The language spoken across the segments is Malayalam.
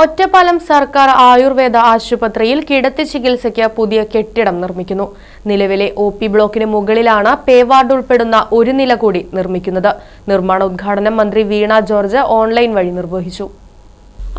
ഒറ്റപ്പാലം സർക്കാർ ആയുർവേദ ആശുപത്രിയിൽ കിടത്തി ചികിത്സയ്ക്ക് പുതിയ കെട്ടിടം നിർമ്മിക്കുന്നു. നിലവിലെ ഒ പി ബ്ലോക്കിന് മുകളിലാണ് പേവാർഡ് ഉൾപ്പെടുന്ന ഒരു നില കൂടി നിർമ്മിക്കുന്നത്. നിർമ്മാണ ഉദ്ഘാടനം മന്ത്രി വീണ ജോർജ് ഓൺലൈൻ വഴി നിർവഹിച്ചു.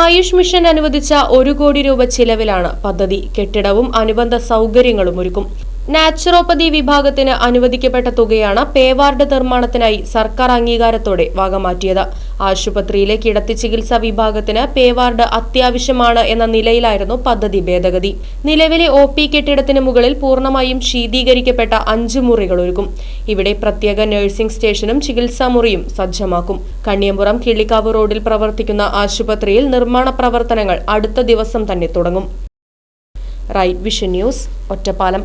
ആയുഷ് മിഷൻ അനുവദിച്ച ഒരു കോടി രൂപ ചിലവിലാണ് പദ്ധതി. കെട്ടിടവും അനുബന്ധ സൗകര്യങ്ങളും ഒരുക്കും. നാച്ചുറോപ്പതി വിഭാഗത്തിന് അനുവദിക്കപ്പെട്ട തുകയാണ് പേവാർഡ് നിർമ്മാണത്തിനായി സർക്കാർ അംഗീകാരത്തോടെ വകമാറ്റിയത് ആശുപത്രിയിലെ കിടത്തി ചികിത്സാ വിഭാഗത്തിന് പേവാർഡ് അത്യാവശ്യമാണ് എന്ന നിലയിലായിരുന്നു പദ്ധതി ഭേദഗതി. നിലവിലെ ഒ പി കെട്ടിടത്തിന് മുകളിൽ പൂർണമായും ശീതീകരിക്കപ്പെട്ട അഞ്ച് മുറികൾ ഒരുക്കും. ഇവിടെ പ്രത്യേക നഴ്സിംഗ് സ്റ്റേഷനും ചികിത്സാ മുറിയും സജ്ജമാക്കും. കണ്ണിയമ്പുറം കിള്ളിക്കാവ് റോഡിൽ പ്രവർത്തിക്കുന്ന ആശുപത്രിയിൽ നിർമ്മാണ പ്രവർത്തനങ്ങൾ അടുത്ത ദിവസം തന്നെ തുടങ്ങും. Right Vision News Ottapalam.